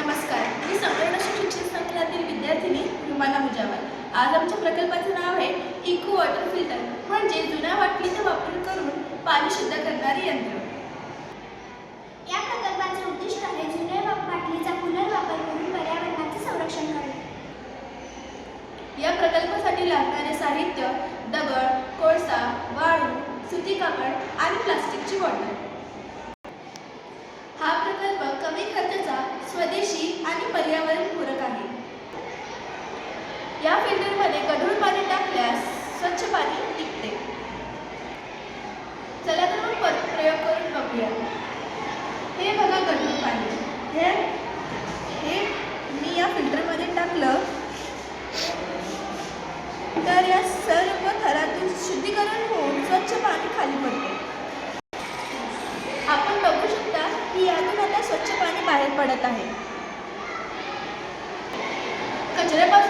नमस्कार. मी संपूर्ण शिक्षण संकुलातील विद्यार्थिनी रुमाना मुजावर. आज आमच्या प्रकल्पाचं नाव आहे इको वॉटर फिल्टर. म्हणजे जुन्या बाटलीचा वापर करून पाणी शुद्ध करणारे यंत्र. या प्रकल्पाचे उद्दिष्ट आहे जुन्या बाटलीचा पुनर्वापर करून पर्यावरणाचे संरक्षण करणे. या प्रकल्पासाठी लागणारे साहित्य दगड कोळसा वाळू सुती कापड आणि प्लास्टिकची बॉटल. या फिल्टरमध्ये गढूळ पाणी टाकल्यास स्वच्छ पाणी टिकते. चला तर मग प्रयोग करून बघूया. हे बघा गढूळ पाणी. हे हे मी या फिल्टरमध्ये टाकलं. तर या सर्व थरातून शुद्धीकरण होऊन स्वच्छ पाणी खाली पडते. आपण बघू शकता की यातून आता स्वच्छ पाणी बाहेर पडत आहे. कचऱ्यापासून